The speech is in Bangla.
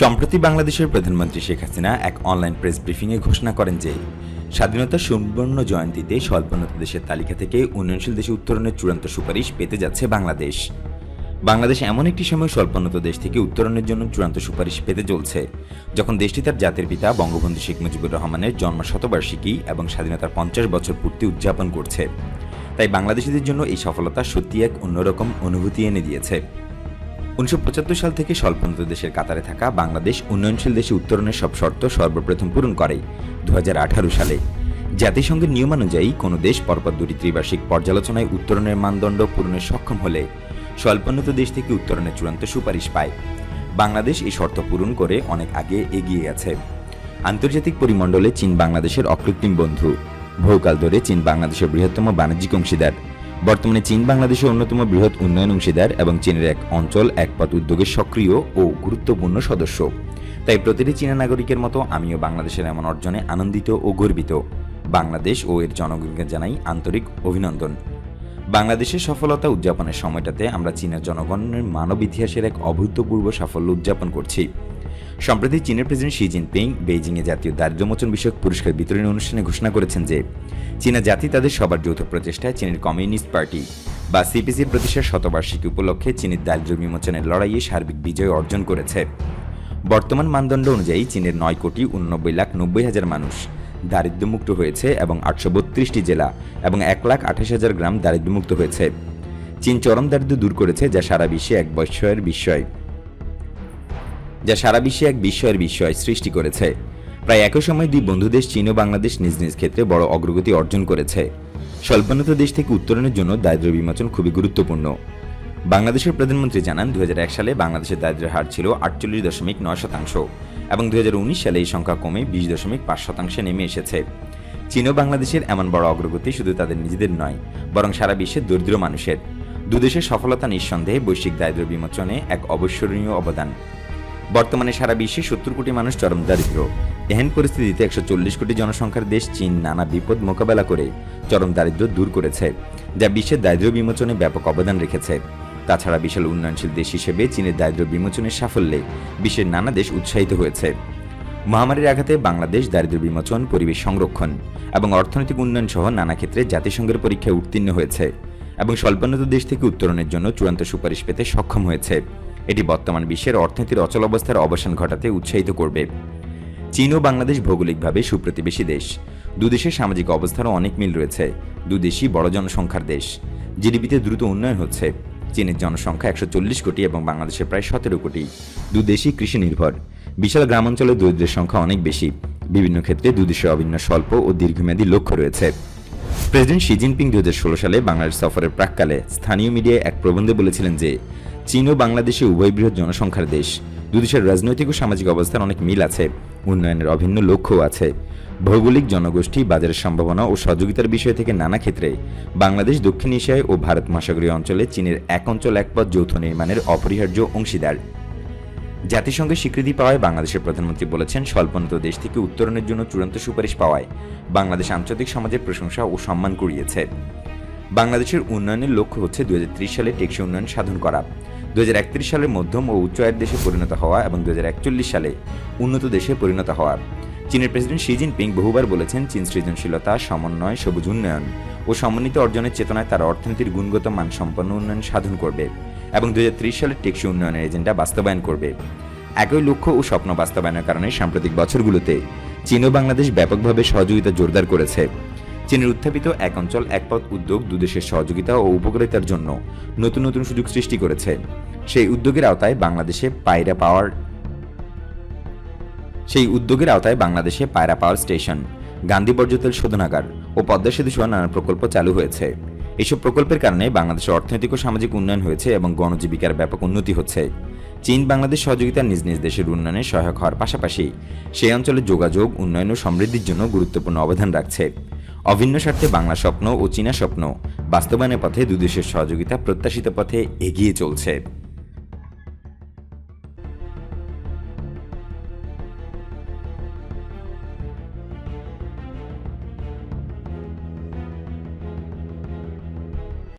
সম্প্রতি বাংলাদেশের প্রধানমন্ত্রী শেখ হাসিনা এক অনলাইন প্রেস ব্রিফিংয়ে ঘোষণা করেন যে স্বাধীনতার সুবর্ণ জয়ন্তীতে স্বল্পোন্নত দেশের তালিকা থেকে উন্নয়নশীল দেশে উত্তরণের চূড়ান্ত সুপারিশ পেতে যাচ্ছে বাংলাদেশ। বাংলাদেশ এমন একটি সময় স্বল্পোন্নত দেশ থেকে উত্তরণের জন্য চূড়ান্ত সুপারিশ পেতে চলছে, যখন দেশটি তার জাতির পিতা বঙ্গবন্ধু শেখ মুজিবুর রহমানের জন্ম শতবার্ষিকী এবং স্বাধীনতার পঞ্চাশ বছর পূর্তি উদযাপন করছে। তাই বাংলাদেশিদের জন্য এই সফলতা সত্যি এক অন্যরকম অনুভূতি এনে দিয়েছে। উনিশশো পঁচাত্তর সাল থেকে স্বল্পোন্নত দেশের কাতারে থাকা বাংলাদেশ উন্নয়নশীল দেশে উত্তরণের সব শর্ত সর্বপ্রথম পূরণ করে দু হাজার আঠারো সালে। জাতিসংঘের নিয়মানুযায়ী কোনো দেশ পরপর দুটি ত্রিবার্ষিক পর্যালোচনায় উত্তরণের মানদণ্ড পূরণে সক্ষম হলে স্বল্পোন্নত দেশ থেকে উত্তরণের চূড়ান্ত সুপারিশ পায়। বাংলাদেশ এই শর্ত পূরণ করে অনেক আগে এগিয়ে গেছে। আন্তর্জাতিক পরিমণ্ডলে চীন বাংলাদেশের অকৃত্রিম বন্ধু। বহুকাল ধরে চীন বাংলাদেশের বৃহত্তম বাণিজ্যিক অংশীদার। বর্তমানে চীন বাংলাদেশের অন্যতম বৃহৎ উন্নয়ন অংশীদার এবং চীনের এক অঞ্চল একপথ উদ্যোগের সক্রিয় ও গুরুত্বপূর্ণ সদস্য। তাই প্রতিটি চীনা নাগরিকের মতো আমিও বাংলাদেশের এমন অর্জনে আনন্দিত ও গর্বিত। বাংলাদেশ ও এর জনগণকে জানাই আন্তরিক অভিনন্দন। বাংলাদেশের সফলতা উদযাপনের সময়টাতে আমরা চীনের জনগণের মানব ইতিহাসের এক অভূতপূর্ব সাফল্য উদযাপন করছি। সম্প্রতি চীনের প্রেসিডেন্ট শি জিনপিং বেইজিংয়ে জাতীয় দারিদ্র্যমোচন বিষয়ক পুরস্কার বিতরণী অনুষ্ঠানে ঘোষণা করেছেন যে, চীনা জাতি তাদের সবার যৌথ প্রচেষ্টায় চীনের কমিউনিস্ট পার্টি বা সিপিসির প্রতিষ্ঠার শতবার্ষিকী উপলক্ষে চীনের দারিদ্র্য বিমোচনের লড়াইয়ে সার্বিক বিজয় অর্জন করেছে। বর্তমান মানদণ্ড অনুযায়ী চীনের নয় কোটি উননব্বই লাখ নব্বই হাজার মানুষ দারিদ্র্যমুক্ত হয়েছে এবং আটশো বত্রিশটি জেলা এবং এক লাখ আঠাশ হাজার গ্রাম দারিদ্র্যমুক্ত হয়েছে। চীন চরম দারিদ্র্য দূর করেছে যা সারা বিশ্বে এক বিস্ময়ের বিস্ময়। যা সারা বিশ্বে এক বিস্ময়ের বিস্ময় সৃষ্টি করেছে। প্রায় একই সময় দুই বন্ধু দেশ চীন ও বাংলাদেশ নিজ নিজ ক্ষেত্রে বড় অগ্রগতি অর্জন করেছে। স্বল্পোন্নত দেশ থেকে উত্তরণের জন্য দারিদ্র্য বিমোচন খুবই গুরুত্বপূর্ণ। বাংলাদেশের প্রধানমন্ত্রী জানান, দুই হাজার এক সালে বাংলাদেশের দারিদ্র্যের হার ছিল আটচল্লিশ দশমিক নয় শতাংশ এবং দুই হাজার উনিশ সালে এই সংখ্যা কমে বিশ দশমিক পাঁচ শতাংশে নেমে এসেছে। চীন ও বাংলাদেশের এমন বড় অগ্রগতি শুধু তাদের নিজেদের নয়, বরং সারা বিশ্বের দরিদ্র মানুষের। দুদেশের সফলতা নিঃসন্দেহে বৈশ্বিক দারিদ্র বিমোচনে এক অবসরণীয় অবদান। বর্তমানে সারা বিশ্বে সত্তর কোটি মানুষ চরম দারিদ্র এহেন পরিস্থিতিতে একশো চল্লিশ কোটি জনসংখ্যার দেশ চীন নানা বিপদ মোকাবেলা করে চরম দারিদ্র্য দূর করেছে, যা বিশ্বের দারিদ্র বিমোচনে ব্যাপক অবদান রেখেছে। তাছাড়া বিশাল উন্নয়নশীল দেশ হিসেবে চীনের দারিদ্র্য বিমোচনের সাফল্যে বিশ্বের নানা দেশ উৎসাহিত হয়েছে। মহামারীর আঘাতে বাংলাদেশ দারিদ্র্য বিমোচন, পরিবেশ সংরক্ষণ এবং অর্থনৈতিক উন্নয়ন সহ নানা ক্ষেত্রে জাতিসংঘের পরীক্ষায় উত্তীর্ণ হয়েছে এবং স্বল্পোন্নত দেশ থেকে উত্তরণের জন্য চূড়ান্ত সুপারিশ পেতে সক্ষম হয়েছে। এটি বর্তমান বিশ্বের অর্থনীতির অচল অবস্থার অবসান ঘটাতে উৎসাহিত করবে। চীন ও বাংলাদেশ ভৌগোলিকভাবে সুপ্রতিবেশী দেশ। দুদেশের সামাজিক অবস্থারও অনেক মিল রয়েছে। দুদেশই বড় জনসংখ্যার দেশ। জিডিপিতে দ্রুত উন্নয়ন হচ্ছে। চীনের জনসংখ্যা একশো চল্লিশ কোটি এবং বাংলাদেশের প্রায় সতেরো কোটি। দুদেশই কৃষি নির্ভর। বিশাল গ্রামাঞ্চলে দরিদ্রের সংখ্যা অনেক বেশি। বিভিন্ন ক্ষেত্রে দুদেশের অভিন্ন স্বল্প ও দীর্ঘমেয়াদী লক্ষ্য রয়েছে। প্রেসিডেন্ট শি জিনপিং দু হাজার ষোলো সালে বাংলাদেশ সফরের প্রাককালে স্থানীয় মিডিয়ায় এক প্রবন্ধে বলেছিলেন যে চীন ও বাংলাদেশে উভয় বৃহৎ জনসংখ্যার দেশ। দুদেশের রাজনৈতিক ও সামাজিক অবস্থার অনেক মিল আছে, উন্নয়নের অভিন্ন লক্ষ্যও আছে। ভৌগোলিক জনগোষ্ঠী, বাজারের সম্ভাবনা ও সহযোগিতার বিষয় থেকে নানা ক্ষেত্রে বাংলাদেশ দক্ষিণ এশিয়ায় ও ভারত মহাসাগরীয় অঞ্চলে চীনের এক অঞ্চল এক পথ যৌথ নির্মাণের অপরিহার্য অংশীদার। জাতিসংঘের স্বীকৃতি পাওয়ায় বাংলাদেশের প্রধানমন্ত্রী বলেছেন, স্বল্পোন্নত দেশ থেকে উত্তরণের জন্য চূড়ান্ত সুপারিশ পাওয়ায় বাংলাদেশ আন্তর্জাতিক সমাজের প্রশংসা ও সম্মান কুড়িয়েছে। বাংলাদেশের উন্নয়নের লক্ষ্য হচ্ছে দুই হাজার ত্রিশ সালে টেকসই উন্নয়ন সাধন করা। দু সালের মধ্যম ও উচ্চ আয়ের দেশে পরিণত হওয়া এবং দু হাজার একচল্লিশ সালে উন্নত দেশে পরিণত হওয়া। চীনের প্রেসিডেন্ট শি জিনপিং বহুবার বলেছেন, চীন সৃজনশীলতা, সমন্বয়, সবুজ উন্নয়ন ও সমন্বিত অর্জনের চেতনায় তার অর্থনীতির গুণগত মানসম্পন্ন উন্নয়ন সাধন করবে এবং দু হাজার ত্রিশ সালের টেকসই উন্নয়নের এজেন্ডা বাস্তবায়ন করবে। একই লক্ষ্য ও স্বপ্ন বাস্তবায়নের কারণে সাম্প্রতিক বছরগুলোতে চীন ও বাংলাদেশ ব্যাপকভাবে সহযোগিতা জোরদার করেছে। চীনের উত্থাপিত এক অঞ্চল, এক পথ উদ্যোগ দুদেশের সহযোগিতা ও উপকারিতার জন্য নতুন নতুন সুযোগ সৃষ্টি করেছে। সেই উদ্যোগের আওতায় বাংলাদেশে পায়রা পাওয়ার সেই উদ্যোগের আওতায় বাংলাদেশে পায়রা পাওয়ার স্টেশন, গান্ধী বর্জ্যতেল শোধনাগার ও পদ্মা সেতু সহ নানা প্রকল্প চালু হয়েছে। এসব প্রকল্পের কারণে বাংলাদেশের অর্থনৈতিক ও সামাজিক উন্নয়ন হয়েছে এবং গণজীবিকার ব্যাপক উন্নতি হচ্ছে। চীন, বাংলাদেশ সহযোগিতা নিজ নিজ দেশের উন্নয়নে সহায়ক হওয়ার পাশাপাশি সেই অঞ্চলের যোগাযোগ, উন্নয়ন ও সমৃদ্ধির জন্য গুরুত্বপূর্ণ অবদান রাখছে। অভিন্ন স্বার্থে বাংলা স্বপ্ন ও চীনা স্বপ্ন বাস্তবায়নের পথে দুদেশের সহযোগিতা প্রত্যাশিত পথে এগিয়ে চলছে।